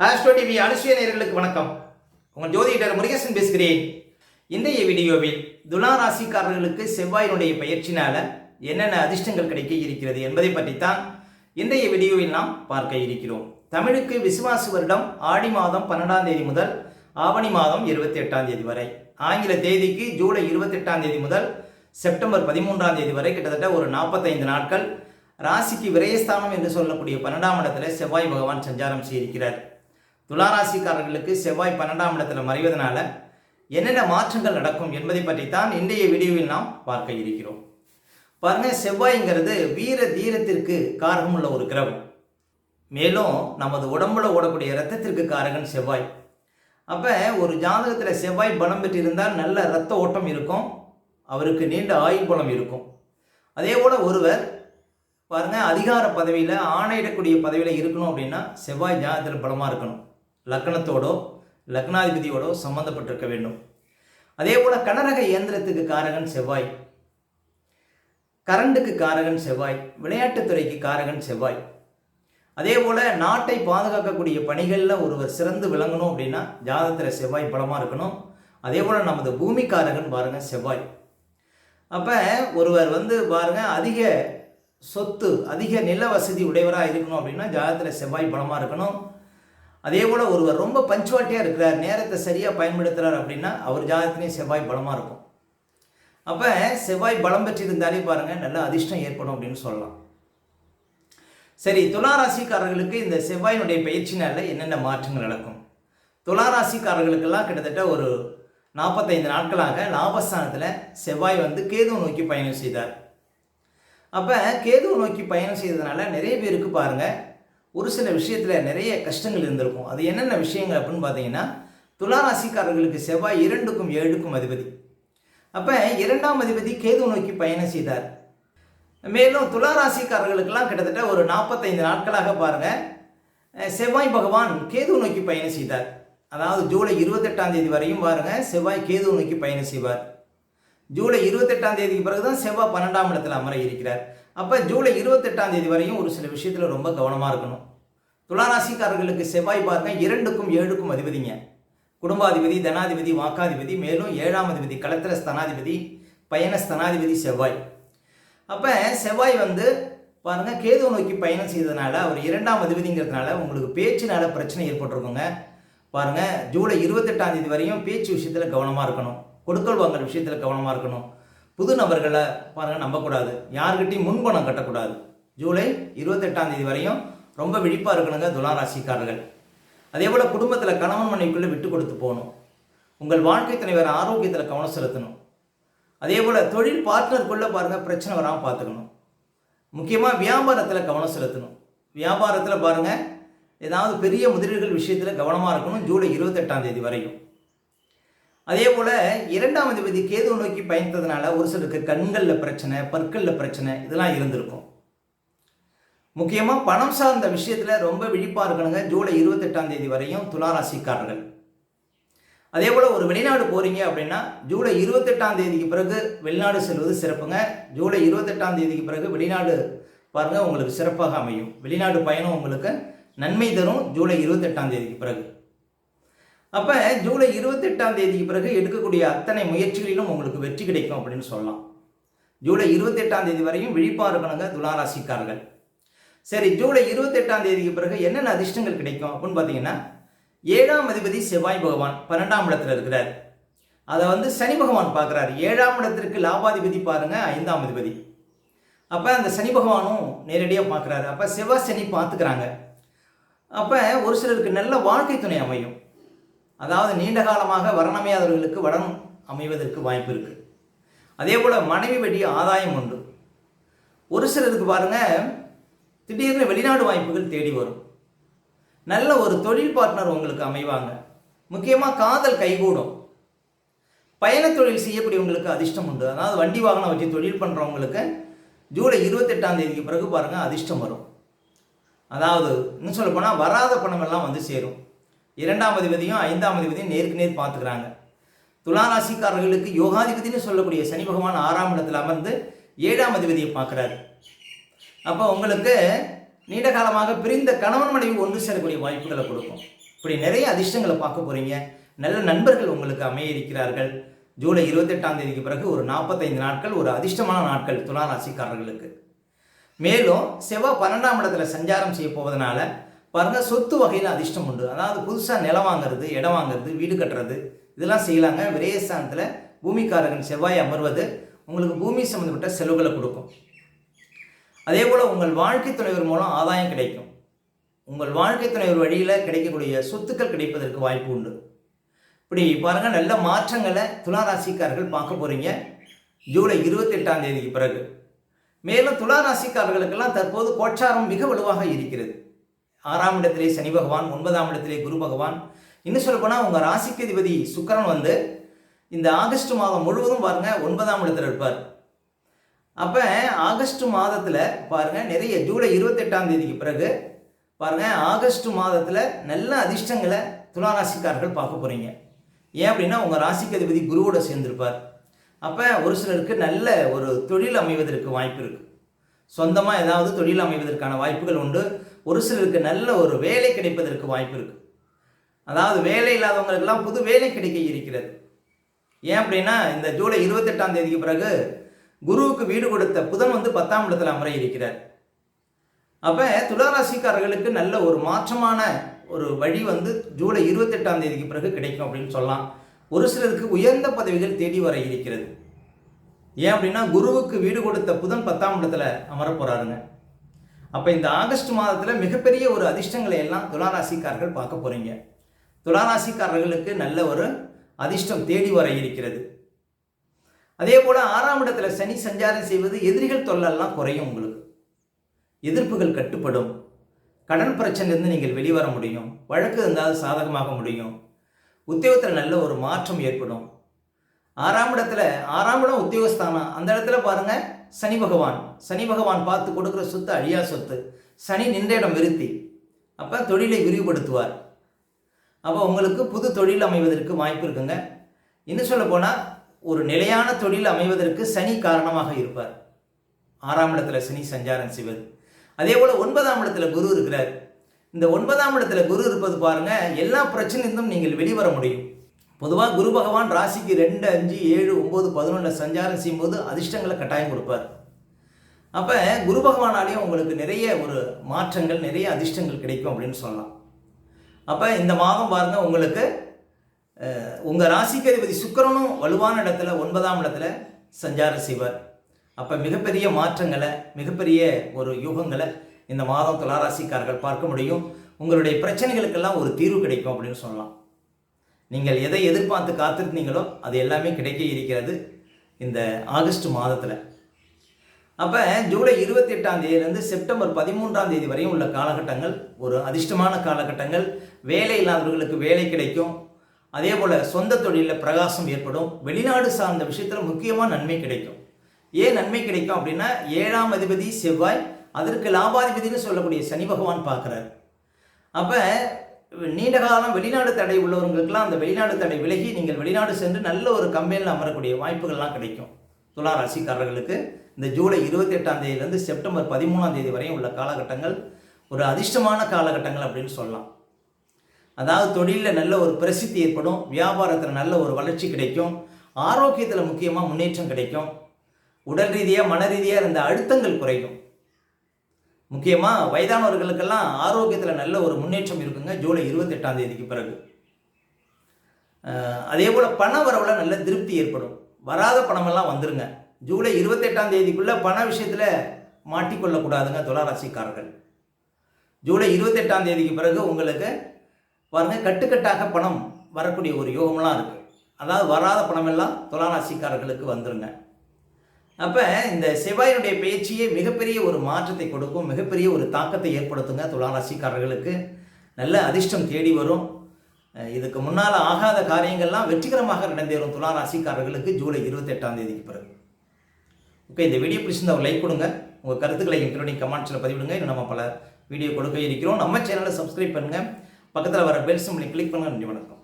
Astro TV அனுசுய நேர்களுக்கு வணக்கம். உங்கள் ஜோதிடர் முருகேசன் பேசுகிறேன். இன்றைய வீடியோவில் துலா ராசிக்காரர்களுக்கு செவ்வாயினுடைய பயிற்சினால என்னென்ன அதிர்ஷ்டங்கள் கிடைக்க இருக்கிறது என்பதை பற்றித்தான் இன்றைய வீடியோவில் நாம் பார்க்க இருக்கிறோம். தமிழுக்கு விசுவாசு வருடம் ஆடி மாதம் பன்னெண்டாம் தேதி முதல் ஆவணி மாதம் இருபத்தி எட்டாம் தேதி வரை. ஆங்கில தேதிக்கு ஜூலை இருபத்தெட்டாம் தேதி முதல் செப்டம்பர் பதிமூன்றாம் தேதி வரை கிட்டத்தட்ட ஒரு நாற்பத்தைந்து நாட்கள். ராசிக்கு விரயஸ்தானம் என்று சொல்லக்கூடிய பன்னெண்டாம் இடத்துல செவ்வாய் பகவான் சஞ்சாரம் செய்திருக்கிறார். துளாராசிக்காரர்களுக்கு செவ்வாய் பன்னெண்டாம் இடத்துல மறைவதனால என்னென்ன மாற்றங்கள் நடக்கும் என்பதை பற்றித்தான் இன்றைய வீடியோவில் நாம் பார்க்க இருக்கிறோம். பாருங்க செவ்வாய்ங்கிறது வீர தீரத்திற்கு காரகமுள்ள ஒரு கிரகம். மேலும் நமது உடம்புல ஓடக்கூடிய இரத்தத்திற்கு காரகன் செவ்வாய். அப்போ ஒரு ஜாதகத்தில் செவ்வாய் பலம் பெற்றிருந்தால் நல்ல இரத்த ஓட்டம் இருக்கும். அவருக்கு நீண்ட ஆயுள் பலம் இருக்கும். அதே போல் ஒருவர் பாருங்கள் அதிகார பதவியில் ஆணையிடக்கூடிய பதவியில் இருக்கணும் அப்படின்னா செவ்வாய் ஜாதகத்தில் பலமாக இருக்கணும். லக்னத்தோடோ லக்னாதிபதியோடோ சம்மந்தப்பட்டிருக்க வேண்டும். அதே போல் கனரக இயந்திரத்துக்கு காரகன் செவ்வாய். கரண்டுக்கு காரகன் செவ்வாய். விளையாட்டுத்துறைக்கு காரகன் செவ்வாய். அதே போல் நாட்டை பாதுகாக்கக்கூடிய பணிகளில் ஒருவர் சிறந்து விளங்கணும் அப்படின்னா ஜாதகத்தில் செவ்வாய் பலமாக இருக்கணும். அதே போல் நமது பூமிக்காரகன் பாருங்கள் செவ்வாய். அப்போ ஒருவர் வந்து பாருங்கள் அதிக சொத்து அதிக நில வசதி உடையவராக இருக்கணும் அப்படின்னா ஜாதகத்தில் செவ்வாய் பலமாக இருக்கணும். அதே போல் ஒருவர் ரொம்ப பஞ்சுவாலிட்டியாக இருக்கிறார் நேரத்தை சரியாக பயன்படுத்துகிறார் அப்படின்னா அவர் ஜாதகத்திலையும் செவ்வாய் பலமாக இருக்கும். அப்போ செவ்வாய் பலம் பெற்றிருந்தாலே பாருங்கள் நல்ல அதிர்ஷ்டம் ஏற்படும் அப்படின்னு சொல்லலாம். சரி துலா ராசிக்காரர்களுக்கு இந்த செவ்வாயினுடைய பயிற்சினால என்னென்ன மாற்றங்கள் நடக்கும்? துலா ராசிக்காரர்களுக்கெல்லாம் கிட்டத்தட்ட ஒரு நாற்பத்தைந்து நாட்களாக லாபஸ்தானத்தில் செவ்வாய் வந்து கேதுவை நோக்கி பயணம் செய்தார். அப்போ கேதுவை நோக்கி பயணம் செய்ததுனால நிறைய பேருக்கு பாருங்கள் ஒரு சில விஷயத்தில் நிறைய கஷ்டங்கள் இருந்திருக்கும். அது என்னென்ன விஷயங்கள் அப்படின்னு பார்த்தீங்கன்னா துளாராசிக்காரர்களுக்கு செவ்வாய் இரண்டுக்கும் ஏழுக்கும் அதிபதி. அப்போ இரண்டாம் அதிபதி கேது நோக்கி பயணம் செய்தார். மேலும் துளாராசிக்காரர்களுக்கெல்லாம் கிட்டத்தட்ட ஒரு நாற்பத்தைந்து நாட்களாக பாருங்கள் செவ்வாய் பகவான் கேது நோக்கி பயணம் செய்தார். அதாவது ஜூலை இருபத்தெட்டாம் தேதி வரையும் பாருங்கள் செவ்வாய் கேது நோக்கி பயணம் செய்வார். ஜூலை இருபத்தெட்டாம் தேதிக்கு பிறகு தான் செவ்வாய் பன்னெண்டாம் இடத்தில் அமர இருக்கிறார். அப்போ ஜூலை இருபத்தெட்டாம் தேதி வரையும் ஒரு சில விஷயத்தில் ரொம்ப கவனமாக இருக்கணும். துளாராசிக்காரர்களுக்கு செவ்வாய் பாருங்க இரண்டுக்கும் ஏழுக்கும் அதிபதிங்க. குடும்பாதிபதி தனாதிபதி வாக்காதிபதி மேலும் ஏழாம் அதிபதி களத்திர ஸ்தனாதிபதி பயண ஸ்தனாதிபதி செவ்வாய். அப்போ செவ்வாய் வந்து பாருங்கள் கேது நோக்கி பயணம் செய்ததுனால அவர் இரண்டாம் அதிபதிங்கிறதுனால உங்களுக்கு பேச்சினால பிரச்சனை ஏற்பட்டிருக்குங்க. பாருங்கள் ஜூலை இருபத்தெட்டாம் தேதி வரையும் பேச்சு விஷயத்தில் கவனமாக இருக்கணும். கொடுக்கல் வாங்கல் விஷயத்தில் கவனமாக இருக்கணும். புது நபர்களை பாருங்கள் நம்பக்கூடாது. யாருக்கிட்டையும் முன்பணம் கட்டக்கூடாது. ஜூலை இருபத்தெட்டாம் தேதி வரையும் ரொம்ப விழிப்பாக இருக்கணுங்க துலாராசிக்காரர்கள் அதே போல் குடும்பத்தில் கணவன் மனைவிக்குள்ளே விட்டு கொடுத்து போகணும். உங்கள் வாழ்க்கை தலைவர் ஆரோக்கியத்தில் கவனம் செலுத்தணும். அதே போல் தொழில் பார்ட்னருக்குள்ளே பாருங்கள் பிரச்சனை வராமல் பார்த்துக்கணும் முக்கியமாக வியாபாரத்தில் கவனம் செலுத்தணும். வியாபாரத்தில் பாருங்கள் ஏதாவது பெரிய முதலீடுகள் விஷயத்தில் கவனமாக இருக்கணும் ஜூலை இருபத்தெட்டாம் தேதி வரையும். அதே போல் இரண்டாம் அதிபதி கேது நோக்கி பயணித்ததுனால ஒரு சிலருக்கு கண்களில் பிரச்சனை பற்களில் பிரச்சனை இதெல்லாம் இருந்திருக்கும். முக்கியமாக பணம் சார்ந்த விஷயத்தில் ரொம்ப விழிப்பாக இருக்கணுங்க. ஜூலை இருபத்தெட்டாம் தேதி வரையும் துளாராசிக்காரர்கள். அதே போல் ஒரு வெளிநாடு போகிறீங்க அப்படின்னா ஜூலை இருபத்தெட்டாம் தேதிக்கு பிறகு வெளிநாடு செல்வது சிறப்புங்க. ஜூலை இருபத்தெட்டாம் தேதிக்கு பிறகு வெளிநாடு பாருங்கள் உங்களுக்கு சிறப்பாக அமையும். வெளிநாடு பயணம் உங்களுக்கு நன்மை தரும் ஜூலை இருபத்தெட்டாம் தேதிக்கு பிறகு. அப்போ ஜூலை இருபத்தெட்டாம் தேதிக்கு பிறகு எடுக்கக்கூடிய அத்தனை முயற்சிகளிலும் உங்களுக்கு வெற்றி கிடைக்கும் அப்படின்னு சொல்லலாம். ஜூலை இருபத்தெட்டாம் தேதி வரையும் விழிப்பாக இருக்கணுங்க துளாராசிக்காரர்கள். சரி ஜூலை இருபத்தெட்டாம் தேதிக்கு பிறகு என்னென்ன அதிர்ஷ்டங்கள் கிடைக்கும் அப்படின்னு பார்த்தீங்கன்னா ஏழாம் அதிபதி செவ்வாய் பகவான் பன்னெண்டாம் இடத்துல இருக்கிறார். அதை வந்து சனி பகவான் பார்க்குறாரு. ஏழாம் இடத்திற்கு லாபாதிபதி பாருங்க ஐந்தாம் அதிபதி. அப்போ அந்த சனி பகவானும் நேரடியாக பார்க்குறாரு. அப்போ செவ்வாய் சனி பார்த்துக்கிறாங்க. அப்போ ஒரு சிலருக்கு நல்ல வாழ்க்கை துணை அமையும். அதாவது நீண்ட காலமாக வரணமையாதவர்களுக்கு வடம் அமைவதற்கு வாய்ப்பு இருக்குது அதே போல் மனைவி வழி ஆதாயம் உண்டு. ஒரு சிலருக்கு பாருங்கள் திடீர்னு வெளிநாடு வாய்ப்புகள் தேடி வரும். நல்ல ஒரு தொழில் பார்ட்னர் உங்களுக்கு அமைவாங்க. முக்கியமாக காதல் கைகூடும். பயண தொழில் செய்யக்கூடியவங்களுக்கு அதிர்ஷ்டம் உண்டு. அதாவது வண்டி வாகனம் வச்சு தொழில் பண்ணுறவங்களுக்கு ஜூலை இருபத்தெட்டாம் தேதிக்கு பிறகு பாருங்கள் அதிர்ஷ்டம் வரும். அதாவது இன்னும் சொல்ல போனால் வராத பணம் எல்லாம் வந்து சேரும். இரண்டாம் அதிபதியும் ஐந்தாம் அதிபதியும் நேருக்கு நேர் பார்த்துக்கிறாங்க. துளாராசிக்காரர்களுக்கு யோகாதிபதினு சொல்லக்கூடிய சனி பகவான் ஆறாம் இடத்துல அமர்ந்து ஏழாம் அதிபதியை பார்க்குறாரு. அப்போ உங்களுக்கு நீண்ட காலமாக பிரிந்த கணவன் மனைவி ஒன்று சேரக்கூடிய வாய்ப்புகளை கொடுக்கும். இப்படி நிறைய அதிர்ஷ்டங்களை பார்க்க போகிறீங்க நல்ல நண்பர்கள் உங்களுக்கு அமைய இருக்கிறார்கள் ஜூலை இருபத்தெட்டாம் தேதிக்கு பிறகு ஒரு நாற்பத்தைந்து நாட்கள் ஒரு அதிர்ஷ்டமான நாட்கள் துலா ராசிக்காரர்களுக்கு. மேலும் செவ்வாய் பன்னெண்டாம் இடத்துல சஞ்சாரம் செய்ய போவதனால பாருங்க சொத்து வகையில் அதிர்ஷ்டம் உண்டு. அதாவது புதுசாக நிலம் வாங்குறது இடம் வாங்குறது வீடு கட்டுறது இதெல்லாம் செய்யலாங்க. விரயஸ்தானத்தில் பூமிக்காரகன் செவ்வாய் அமர்வது உங்களுக்கு பூமி சம்மந்தப்பட்ட செலவுகளை கொடுக்கும். அதே போல் உங்கள் வாழ்க்கை துணைவர் மூலம் ஆதாயம் கிடைக்கும். உங்கள் வாழ்க்கை துணைவர் வழியில் கிடைக்கக்கூடிய சொத்துக்கள் கிடைப்பதற்கு வாய்ப்பு உண்டு. இப்படி பாருங்கள் நல்ல மாற்றங்களை துலா ராசிக்காரர்கள் பார்க்க போகிறீங்க ஜூலை இருபத்தெட்டாம் தேதிக்கு பிறகு. மேலும் துலா ராசிக்காரர்களுக்கெல்லாம் தற்போது கோச்சாரம் மிக வலுவாக இருக்கிறது. ஆறாம் இடத்திலே சனி பகவான் ஒன்பதாம் இடத்திலே குரு பகவான். இன்னும் சொல்லப்போனால் உங்கள் ராசிக்கு அதிபதி சுக்கரன் வந்து இந்த ஆகஸ்ட் மாதம் முழுவதும் பாருங்க ஒன்பதாம் இடத்துல இருப்பார். அப்போ ஆகஸ்ட் மாதத்தில் பாருங்க நிறைய ஜூலை இருபத்தெட்டாம் தேதிக்கு பிறகு பாருங்க ஆகஸ்ட் மாதத்தில் நல்ல அதிர்ஷ்டங்களை துலா ராசிக்காரர்கள் பார்க்க போகிறீங்க ஏன் அப்படின்னா உங்கள் ராசிக்கு அதிபதி குருவோட சேர்ந்திருப்பார். அப்போ ஒரு சிலருக்கு நல்ல ஒரு தொழில் அமைவதற்கு வாய்ப்பு இருக்குது சொந்தமாக ஏதாவது தொழில் அமைவதற்கான வாய்ப்புகள் உண்டு. ஒரு சிலருக்கு நல்ல ஒரு வேலை கிடைப்பதற்கு வாய்ப்பு இருக்குது அதாவது வேலை இல்லாதவங்களுக்கெல்லாம் புது வேலை கிடைக்க இருக்கிறது. ஏன் அப்படின்னா இந்த ஜூலை இருபத்தெட்டாம் தேதிக்கு பிறகு குருவுக்கு வீடு கொடுத்த புதன் வந்து பத்தாம் இடத்துல அமர இருக்கிறார். அப்போ துளாராசிக்காரர்களுக்கு நல்ல ஒரு மாற்றமான ஒரு வழி வந்து ஜூலை இருபத்தெட்டாம் தேதிக்கு பிறகு கிடைக்கும் அப்படின்னு சொல்லலாம். ஒரு சிலருக்கு உயர்ந்த பதவிகள் தேடி வர இருக்கிறது. ஏன் அப்படின்னா குருவுக்கு வீடு கொடுத்த புதன் பத்தாம் இடத்துல அமர போறாருங்க. அப்போ இந்த ஆகஸ்ட் மாதத்தில் மிகப்பெரிய ஒரு அதிர்ஷ்டங்களை எல்லாம் துளாராசிக்காரர்கள் பார்க்க போகிறீங்க துளாராசிக்காரர்களுக்கு நல்ல ஒரு அதிர்ஷ்டம் தேடி வர இருக்கிறது. அதே போல் ஆறாம் இடத்துல சனி சஞ்சாரம் செய்வது எதிரிகள் தொல்லெல்லாம் குறையும் உங்களுக்கு. எதிர்ப்புகள் கட்டுப்படும். கடன் பிரச்சனையிலிருந்து நீங்கள் வெளிவர முடியும். வழக்கு இருந்தால் சாதகமாக முடியும். உத்தியோகத்தில் நல்ல ஒரு மாற்றம் ஏற்படும். ஆறாம் இடத்துல ஆறாம் இடம் உத்தியோகஸ்தானம். அந்த இடத்துல பாருங்க சனி பகவான். சனி பகவான் பார்த்து கொடுக்குற சொத்து அழியா சொத்து. சனி நின்ற இடம் விருத்தி. அப்போ தொழிலை விரிவுபடுத்துவார். அப்போ உங்களுக்கு புது தொழில் அமைவதற்கு வாய்ப்பு இருக்குங்க. இன்னும் சொல்ல போனால் ஒரு நிலையான தொழில் அமைவதற்கு சனி காரணமாக இருப்பார். ஆறாம் இடத்துல சனி சஞ்சாரம் செய்வது அதே போல் ஒன்பதாம் இடத்துல குரு இருக்கிறார். இந்த ஒன்பதாம் இடத்துல குரு இருப்பது பாருங்கள் எல்லா பிரச்சனையிலும் நீங்கள் வெளிவர முடியும். பொதுவாக குரு பகவான் ராசிக்கு ரெண்டு அஞ்சு ஏழு ஒம்பது பதினொன்றில் சஞ்சாரம் செய்யும்போது அதிர்ஷ்டங்களை கட்டாயம் கொடுப்பார். அப்போ குரு பகவானாலேயும் உங்களுக்கு நிறைய ஒரு மாற்றங்கள் நிறைய அதிர்ஷ்டங்கள் கிடைக்கும் அப்படின்னு சொல்லலாம். அப்போ இந்த மாதம் பாருங்க உங்களுக்கு உங்கள் ராசிக்கு அதிபதி சுக்கிரனும் வலுவான இடத்துல ஒன்பதாம் இடத்துல சஞ்சாரம் செய்வார். அப்போ மிகப்பெரிய மாற்றங்களை மிகப்பெரிய ஒரு யூகங்களை இந்த மாதம் துளாராசிக்காரர்கள் பார்க்க முடியும். உங்களுடைய பிரச்சனைகளுக்கெல்லாம் ஒரு தீர்வு கிடைக்கும் அப்படின்னு சொல்லலாம். நீங்கள் எதை எதிர்பார்த்து காத்திருந்தீங்களோ அது எல்லாமே கிடைக்க இருக்கிறது இந்த ஆகஸ்ட் மாதத்தில். அப்போ ஜூலை இருபத்தி எட்டாம் தேதியிலேருந்து செப்டம்பர் பதிமூன்றாம் தேதி வரையும் உள்ள காலகட்டங்கள் ஒரு அதிர்ஷ்டமான காலகட்டங்கள். வேலை இல்லாதவர்களுக்கு வேலை கிடைக்கும். அதே போல் சொந்த தொழிலில் பிரகாசம் ஏற்படும். வெளிநாடு சார்ந்த விஷயத்தில் முக்கியமாக நன்மை கிடைக்கும். ஏன் நன்மை கிடைக்கும் அப்படின்னா ஏழாம் அதிபதி செவ்வாய் அதற்கு லாபாதிபதினு சொல்லக்கூடிய சனி பகவான் பார்க்குறாரு. அப்போ நீண்ட காலம் வெளிநாடு தடை உள்ளவர்களுக்கெல்லாம் அந்த வெளிநாடு தடை விலகி நீங்கள் வெளிநாடு சென்று நல்ல ஒரு கம்பெனியில் அமரக்கூடிய வாய்ப்புகள்லாம் கிடைக்கும். துலா ராசிக்காரர்களுக்கு இந்த ஜூலை இருபத்தி எட்டாம் தேதியிலேருந்து செப்டம்பர் பதிமூணாம் தேதி வரையும் உள்ள காலகட்டங்கள் ஒரு அதிர்ஷ்டமான காலகட்டங்கள் அப்படின்னு சொல்லலாம். அதாவது தொழிலில் நல்ல ஒரு பிரசித்தி ஏற்படும் வியாபாரத்தில் நல்ல ஒரு வளர்ச்சி கிடைக்கும் ஆரோக்கியத்தில் முக்கியமாக முன்னேற்றம் கிடைக்கும் உடல் ரீதியாக மன ரீதியாக இருந்த அழுத்தங்கள் குறையும். முக்கியமாக வயதானவர்களுக்கெல்லாம் ஆரோக்கியத்தில் நல்ல ஒரு முன்னேற்றம் இருக்குங்க ஜூலை இருபத்தெட்டாம் தேதிக்கு பிறகு. அதே போல் பண வரவில் நல்ல திருப்தி ஏற்படும். வராத பணமெல்லாம் வந்துருங்க. ஜூலை இருபத்தெட்டாம் தேதிக்குள்ளே பண விஷயத்தில் மாட்டிக்கொள்ளக்கூடாதுங்க துளாராசிக்காரர்கள். ஜூலை இருபத்தெட்டாம் தேதிக்கு பிறகு உங்களுக்கு பாருங்கள் கட்டுக்கட்டாக பணம் வரக்கூடிய ஒரு யோகமெல்லாம் இருக்குது அதாவது வராத பணமெல்லாம் துளாராசிக்காரர்களுக்கு வந்துருங்க. அப்போ இந்த செவ்வாயினுடைய பேச்சியே மிகப்பெரிய ஒரு மாற்றத்தை கொடுக்கும் மிகப்பெரிய ஒரு தாக்கத்தை ஏற்படுத்துங்க துளாராசிக்காரர்களுக்கு. நல்ல அதிர்ஷ்டம் தேடி வரும். இதுக்கு முன்னால் ஆகாத காரியங்கள்லாம் வெற்றிகரமாக நடந்தேறும் துளாராசிக்காரர்களுக்கு ஜூலை இருபத்தெட்டாம் தேதிக்கு பிறகு. ஓகே இந்த வீடியோ பிடிச்சிருந்தா ஒரு லைக் கொடுங்க. உங்கள் கருத்துக்களை எங்களுடைய கமெண்ட்ஸில் பதிவிடுங்க. இன்னும் நம்ம பல வீடியோ கொடுக்க இருக்கிறோம். நம்ம சேனலை சப்ஸ்கிரைப் பண்ணுங்கள் பக்கத்தில் வர பெல் சிம்லை கிளிக் பண்ணுங்கள் நன்றி வணக்கம்.